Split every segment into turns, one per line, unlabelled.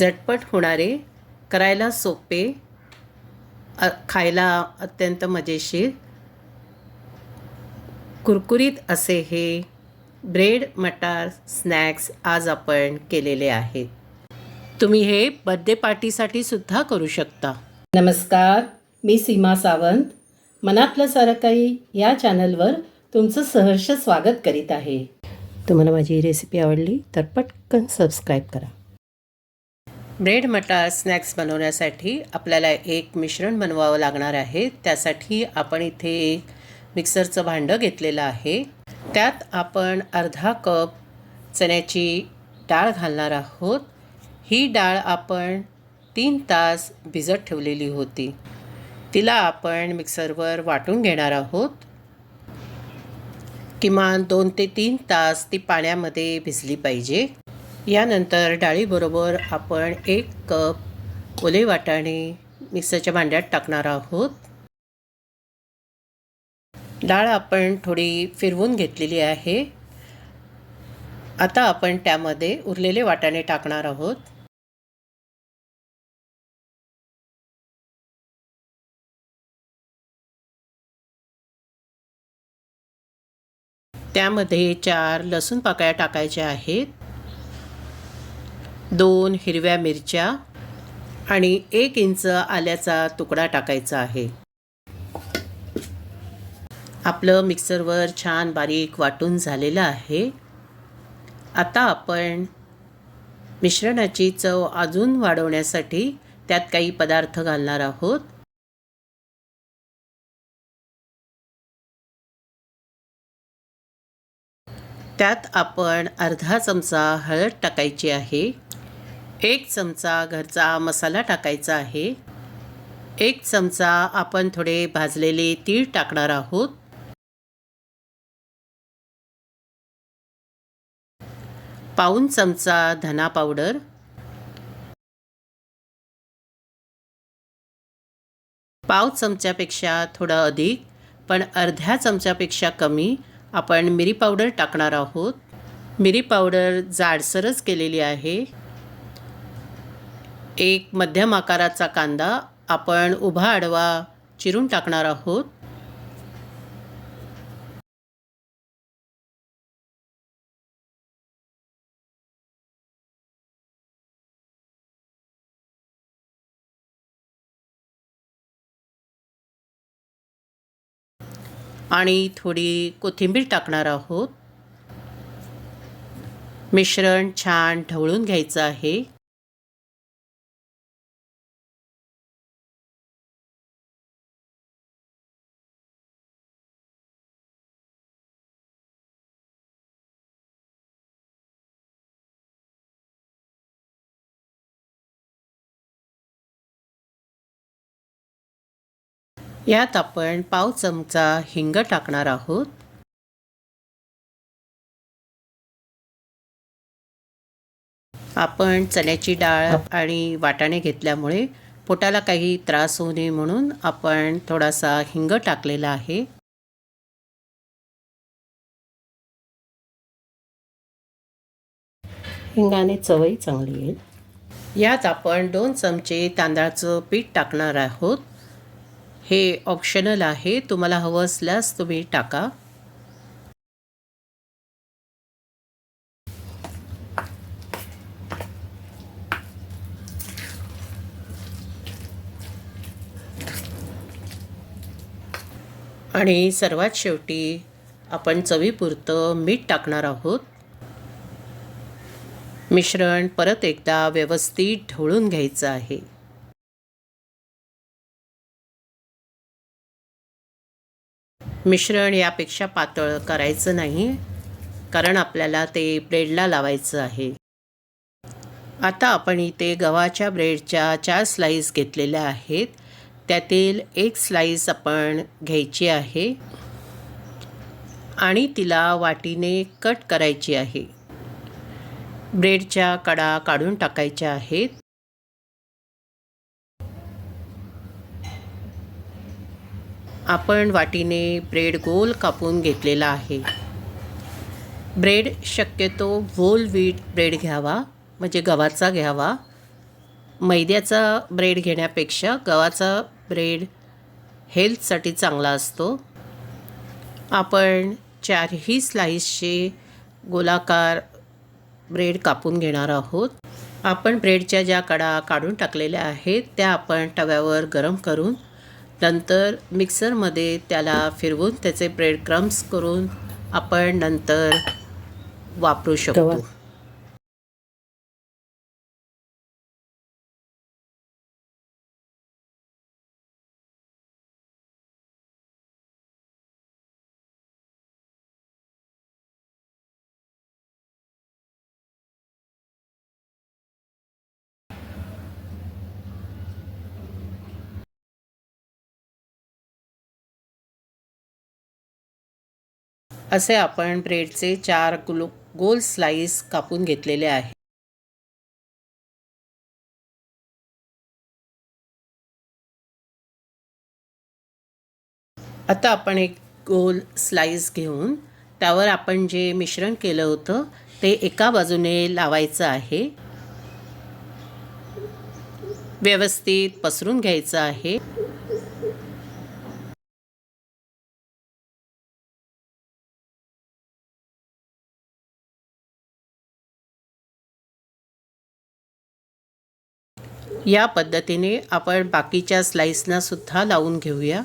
झटपट होणारे करायला सोपे खायला अत्यंत मजेशीर कुरकुरीत असे हे ब्रेड मटार स्नॅक्स आज आपण केलेले आहेत. तुम्ही हे बड्डे पार्टीसाठी सुद्धा करू शकता. नमस्कार मी सीमा सावंत. मनातलं सारं काही या चॅनलवर तुमचं सहर्ष स्वागत करीत आहे. तुम्हाला माझी ही रेसिपी आवडली तर पटकन सबस्क्राईब करा. ब्रेड मटार स्नॅक्स बनवण्यासाठी आपल्याला एक मिश्रण बनवावं लागणार आहे. त्यासाठी आपण इथे एक मिक्सरचं भांडं घेतलेलं आहे. त्यात आपण अर्धा कप चण्याची डाळ घालणार आहोत. ही डाळ आपण तीन तास भिजत ठेवलेली होती. तिला आपण मिक्सरवर वाटून घेणार आहोत. किमान दोन ते तीन तास ती पाण्यामध्ये भिजली पाहिजे. यानंतर डाळीबरोबर आपण एक कप ओले वाटाणे मिक्सरच्या भांड्यात टाकणार आहोत. डाळ आपण थोडी फिरवून घेतलेली आहे. आता आपण त्यामध्ये उरलेले वाटाणे टाकणार आहोत. त्यामध्ये चार लसूण पाकळ्या टाकायच्या आहेत. दोन हिरव्या मिरच्या आणि एक इंच आल्याचा तुकडा टाकायचा आहे. आपलं मिक्सरवर छान बारीक वाटून झालेलं आहे. आता आपण मिश्रणाची चव अजून वाढवण्यासाठी त्यात काही पदार्थ घालणार आहोत. त्यात आपण अर्धा चमचा हळद टाकायची आहे. एक चमचा घरचा मसाला टाकायचा आहे. एक चमचा आपण थोडे भाजलेले तीळ टाकणार आहोत. पाऊन चमचा धना पावडर. पाव चमच्यापेक्षा थोडं अधिक पण अर्ध्या चमच्यापेक्षा कमी आपण मिरी पावडर टाकणार आहोत. मिरी पावडर जाडसरच केलेली आहे. एक मध्यम आकाराचा कांदा आपण उभा आडवा चिरून टाकणार आहोत. आणि थोडी कोथिंबीर टाकणार आहोत. मिश्रण छान ढवळून घ्यायचं आहे. यात आपण पाव चमचा हिंग टाकणार आहोत. आपण चण्याची डाळ आणि वाटाणे घेतल्यामुळे पोटाला काही त्रास होऊ नये म्हणून आपण थोडासा हिंग टाकलेला आहे. हिंगाने चवही चांगली येईल. यात आपण दोन चमचे तांदळाचं पीठ टाकणार आहोत. हे ऑप्शनल आहे. तुम्हाला हवं असल्यास तुम्ही टाका. आणि सर्वात शेवटी आपण चवीपुरतं मीठ टाकणार आहोत. मिश्रण परत एकदा व्यवस्थित ढवळून घ्यायचं आहे. मिश्रण यापेक्षा पातळ करायचं नाही कारण आपल्याला ते ब्रेडला लावायचं आहे. आता आपण इथे गव्हाच्या ब्रेडच्या चार स्लाईस घेतलेल्या आहेत. त्यातील एक स्लाईस आपण घ्यायची आहे आणि तिला वाटीने कट करायची आहे. ब्रेडच्या कडा काढून टाकायच्या आहेत. आपण वाटीने ब्रेड गोल कापून घेतलेला आहे. ब्रेड शक्यतो व्होल व्हीट ब्रेड घ्यावा म्हणजे गव्हाचा घ्यावा. मैद्याचा ब्रेड घेण्यापेक्षा गव्हाचा ब्रेड हेल्थसाठी चांगला असतो. आपण चारही स्लाईसचे गोलाकार ब्रेड कापून घेणार आहोत. आपण ब्रेडच्या ज्या कडा काढून टाकलेल्या आहेत त्या आपण तव्यावर गरम करून नंतर मिक्सरमध्ये त्याला फिरवून त्याचे ब्रेड क्रम्स करून आपण नंतर वापरू शकतो. असे आपण ब्रेडचे चार गुलो गोल स्लाईस कापून घेतलेले आहे. आता आपण एक गोल स्लाईस घेऊन त्यावर आपण जे मिश्रण केलं होतं ते एका बाजूने लावायचं आहे. व्यवस्थित पसरून घ्यायचं आहे. या पद्धतीने आपण बाकीच्या स्लाईसना सुद्धा लावून घेऊया.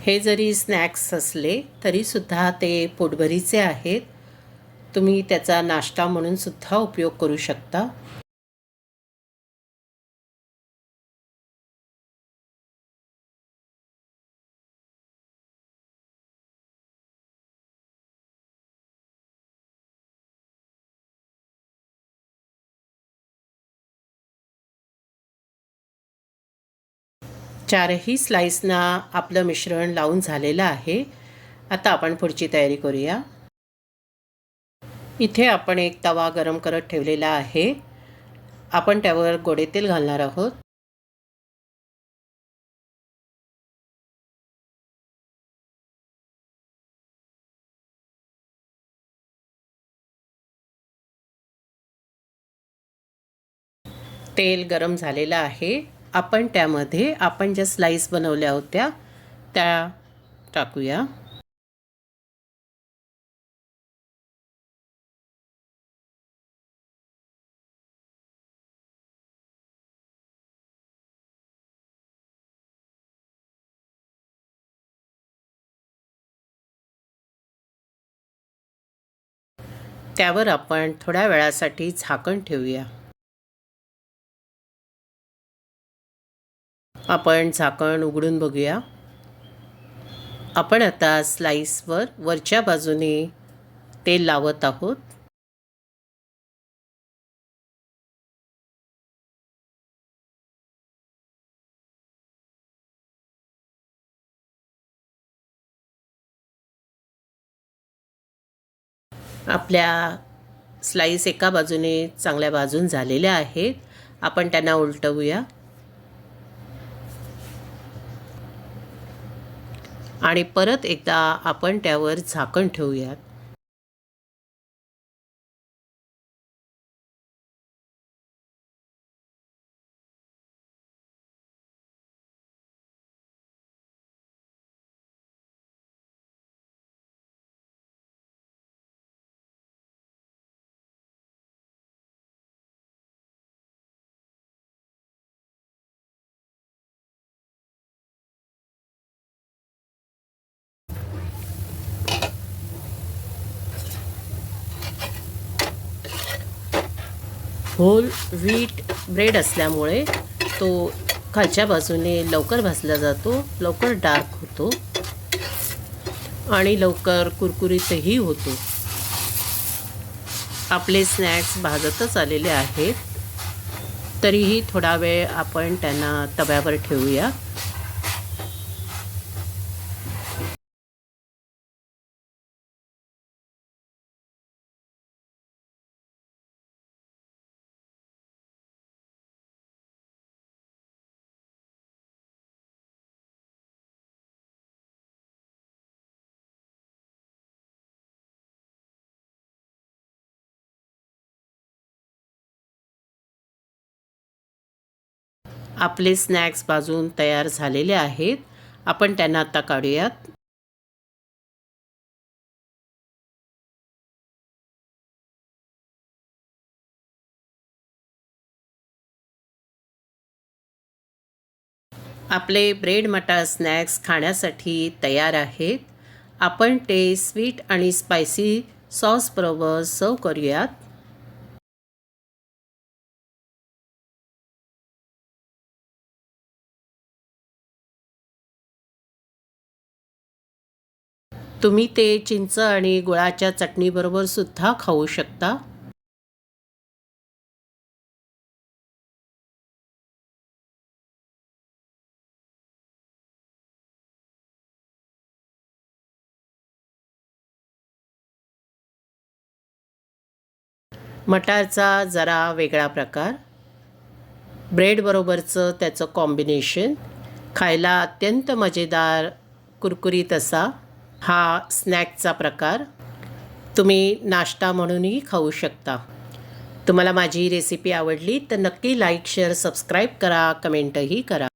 हे जरी स्नॅक्स असले तरीसुद्धा ते पोटभरीचे आहेत. तुम्ही त्याचा नाश्ता म्हणून सुद्धा उपयोग करू शकता. चारही स्लाईसना आपलं मिश्रण लावून झालेलं आहे. आता आपण पुढची तयारी करूया. इथे आपण एक तवा गरम करत ठेवलेला आहे. आपण त्यावर गोडे तेल घालणार आहोत. तेल गरम झालेलं आहे. आपण त्यामध्ये आपण ज्या स्लाईस बनवल्या होत्या त्या टाकूया. त्यावर आपण थोड्या वेळासाठी झाकण ठेवूया. आपण झाकण उघडून बघूया. आपण आता स्लाईसवर वरच्या बाजूने तेल लावत आहोत. आपल्या स्लाईस एका बाजूने चांगल्या बाजून झालेल्या आहेत. आपण त्यांना उलटवूया. आणि परत एकदा आपण त्यावर झाकण ठेवूयात. होल व्हीट ब्रेड असल्यामुळे तो खालच्या बाजूने लवकर भाजला जातो लवकर डार्क होतो आणि लवकर कुरकुरीतही होतो. आपले स्नॅक्स भाजतच आलेले आहेत. तरीही थोडा वेळ आपण त्यांना तव्यावर ठेवूया. आपले स्नॅक्स भाजून तयार झालेले आहेत. आपण त्यांना आता काढूयात. आपले ब्रेड मटार स्नॅक्स खाण्यासाठी तयार आहेत. आपण ते स्वीट आणि स्पायसी सॉसबरोबर सर्व करूयात. तुम्ही ते चिंच आणि गुळाच्या चटणीबरोबर सुद्धा खाऊ शकता. मटारचा जरा वेगळा प्रकार. ब्रेडबरोबरचं त्याचं कॉम्बिनेशन खायला अत्यंत मजेदार कुरकुरीत असा. हा स्नॅकचा प्रकार तुम्ही नाश्ता म्हणूनही खाऊ शकता. तुम्हाला माझी रेसिपी आवडली तर नक्की लाईक शेअर सबस्क्राईब करा कमेंटही करा.